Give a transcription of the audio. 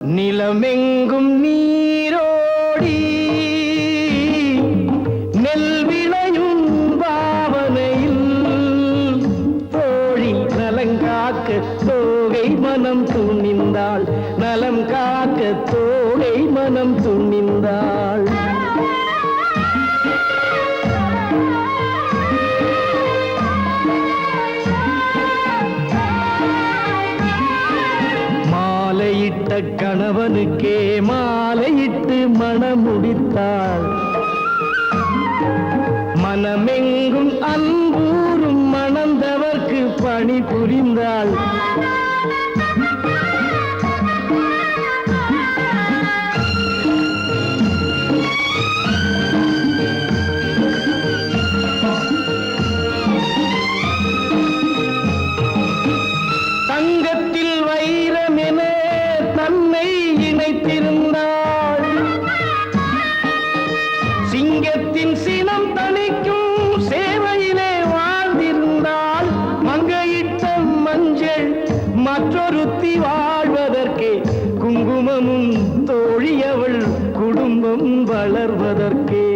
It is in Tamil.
நிலமெங்கும் நீரோடி நெல் விளையும் பாவனையில் தோழி நலங்காக்க தோகை மனம் துணிந்தாள். நலம் காக்க தோகை மனம் துணிந்தாள். போட்ட கணவனுக்கே மாலையிட்டு மனம் முடித்தாள் மனமெங்கும் அன்பூரும் மணந்தவர்க்கு பணி புரிந்தாள். தங்கத்தில் வை தன்னை இணைத்திருந்தாள். சிங்கத்தின் சினம் தணிக்கும் சேவையிலே வாழ்ந்திருந்தால் மங்கையிட்ட மஞ்சள் மற்றொருத்தி வாழ்வதற்கே குங்குமமும் தோழியவள் குடும்பம் வளர்வதற்கே.